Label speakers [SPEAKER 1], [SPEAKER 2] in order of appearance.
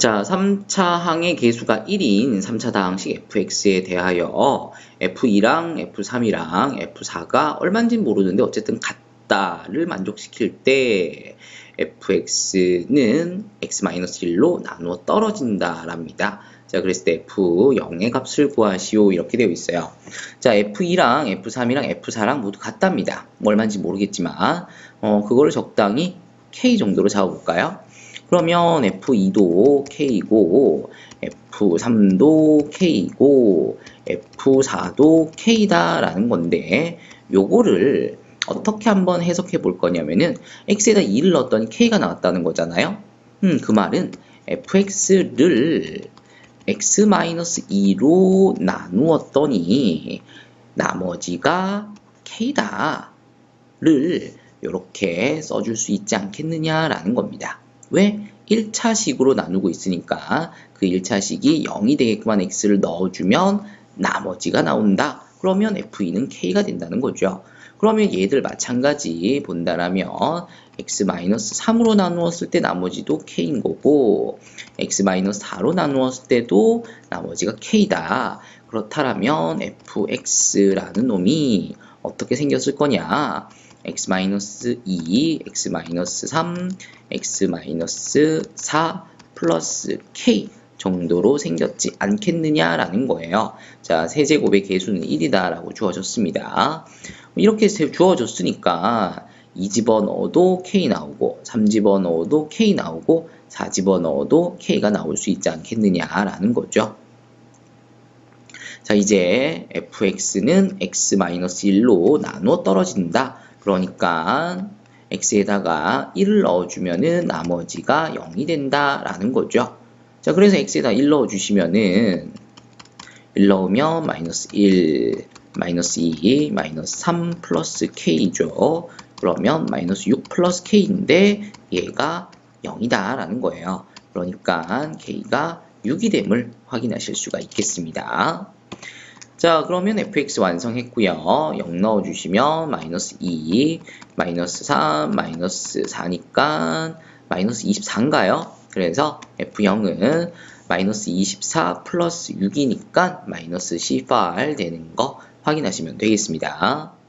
[SPEAKER 1] 자, 3차 항의 개수가 1인 3차 다항식 fx에 대하여 f2랑 f3이랑 f4가 얼마인지 모르는데 어쨌든 같다를 만족시킬 때 fx는 x-1로 나누어 떨어진다랍니다. 자, 그랬을 때 f0의 값을 구하시오 이렇게 되어 있어요. 자, f2랑 f3이랑 f4랑 모두 같답니다. 뭐 얼마인지 모르겠지만 어, 그거를 적당히 k 정도로 잡아볼까요? 그러면 F2도 K이고 F3도 K이고 F4도 K다라는 건데 요거를 어떻게 한번 해석해 볼 거냐면은 x에다 2를 넣었더니 k가 나왔다는 거잖아요. 음, 그 말은 fx를 x-2로 나누었더니 나머지가 k다를 이렇게 써줄 수 있지 않겠느냐라는 겁니다. 왜? 1차식으로 나누고 있으니까 그 1차식이 0이 되게끔한 x를 넣어주면 나머지가 나온다. 그러면 f2는 k가 된다는 거죠. 그러면 얘들 마찬가지 본다라면 x-3으로 나누었을 때 나머지도 k인 거고 x-4로 나누었을 때도 나머지가 k다. 그렇다면 fx라는 놈이 어떻게 생겼을 거냐? X-2, x-3, x-4 플러스 k 정도로 생겼지 않겠느냐라는 거예요. 자, 세제곱의 개수는 1이다라고 주어졌습니다. 이렇게 주어졌으니까 2집어 넣어도 k 나오고 3집어 넣어도 k 나오고 4집어 넣어도 k가 나올 수 있지 않겠느냐라는 거죠. 자, 이제 fx는 x-1로 나누어 떨어진다. 그러니까 x에다가 1을 넣어주면은 나머지가 0이 된다라는 거죠. 자, 그래서 x에다 1 넣어주시면은 1 넣으면 마이너스 1, 마이너스 2, 마이너스 3 플러스 k죠. 그러면 마이너스 6 플러스 k인데 얘가 0이다 라는 거예요. 그러니까 k가 6이 됨을 확인하실 수가 있겠습니다. 자 그러면 fx 완성했고요. 0 넣어주시면 마이너스 2 마이너스 3 마이너스 4니까 마이너스 24인가요? 그래서 f0은 마이너스 24 플러스 6이니까 마이너스 18 되는 거 확인하시면 되겠습니다